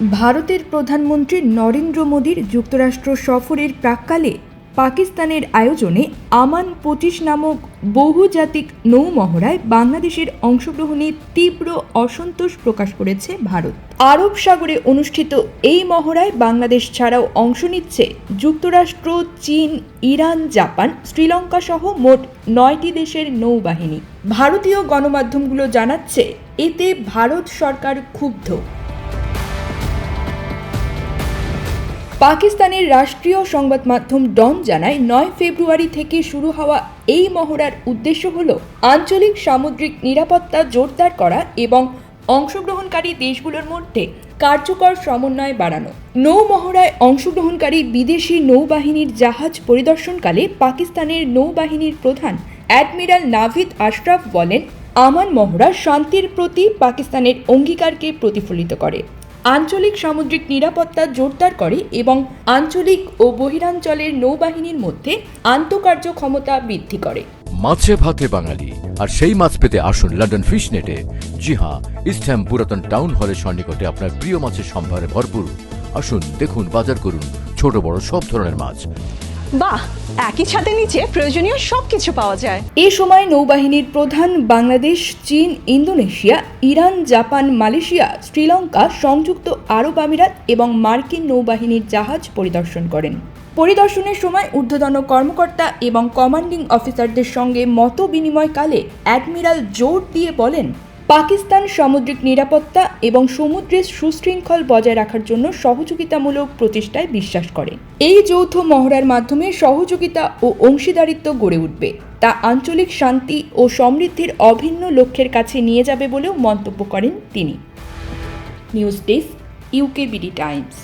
ভারতের প্রধানমন্ত্রী নরেন্দ্র মোদীর যুক্তরাষ্ট্র সফরের প্রাক্কালে পাকিস্তানের আয়োজনে আমান পঁচিশ নামক বহুজাতিক নৌমহড়ায় বাংলাদেশের অংশগ্রহণে তীব্র অসন্তোষ প্রকাশ করেছে ভারত। আরব সাগরে অনুষ্ঠিত এই মহড়ায় বাংলাদেশ ছাড়াও অংশ নিচ্ছে যুক্তরাষ্ট্র, চীন, ইরান, জাপান, শ্রীলঙ্কা সহ মোট নয়টি দেশের নৌবাহিনী। ভারতীয় গণমাধ্যমগুলো জানাচ্ছে, এতে ভারত সরকার ক্ষুব্ধ। পাকিস্তানের রাষ্ট্রীয় সংবাদ মাধ্যম ডন জানায়, নয় ফেব্রুয়ারি থেকে শুরু হওয়া এই মহড়ার উদ্দেশ্য হল আঞ্চলিক সামুদ্রিক নিরাপত্তা জোরদার করা এবং অংশগ্রহণকারী দেশগুলোর মধ্যে কার্যকর সমন্বয় বাড়ানো। নৌ মহড়ায় অংশগ্রহণকারী বিদেশি নৌবাহিনীর জাহাজ পরিদর্শনকালে পাকিস্তানের নৌবাহিনীর প্রধান অ্যাডমিরাল নাভিদ আশরাফ বলেন, আমান মহড়া শান্তির প্রতি পাকিস্তানের অঙ্গীকারকে প্রতিফলিত করে। আঞ্চলিক সামুদ্রিক নিরাপত্তা জোরদার করে এবং আঞ্চলিক ও বহিরাঞ্চলের নৌবাহিনীর মধ্যে আন্তঃকার্য ক্ষমতা বৃদ্ধি করে। মাছে ভাতে বাঙালি, আর সেই মাছ পেতে আসুন লন্ডন ফিশ নেটে জি হ্যাঁ ইস্টহ্যাম পুরাতন টাউন হলের সন্নিকটে আপনার প্রিয় মাছের সম্ভারে ভরপুর। আসুন, দেখুন, বাজার করুন ছোট বড় সব ধরনের মাছ। বাহ, একই ছাদের নিচে প্রয়োজনীয় সব কিছু পাওয়া যায়। এ সময় নৌবাহিনীর প্রধান বাংলাদেশ, চীন, Indonesia, Iran, Japan, Malaysia, Sri Lanka, সংযুক্ত আরব আমিরাত এবং মার্কিন নৌবাহিনীর জাহাজ পরিদর্শন করেন। পরিদর্শনের সময় ঊর্ধ্বতন কর্মকর্তা এবং কমান্ডিং অফিসারদের সঙ্গে মত বিনিময়কালে অ্যাডমিরাল জোর দিয়ে বলেন পাকিস্তান সামুদ্রিক নিরাপত্তা এবং সমুদ্রের সুশৃঙ্খল বজায় রাখার জন্য সহযোগিতামূলক প্রচেষ্টায় বিশ্বাস করে। এই যৌথ মহড়ার মাধ্যমে সহযোগিতা ও অংশীদারিত্ব গড়ে উঠবে। তা আঞ্চলিক শান্তি ও সমৃদ্ধির অভিন্ন লক্ষ্যের কাছে নিয়ে যাবে বলেও মন্তব্য করেন তিনি। News desk UK BD Times.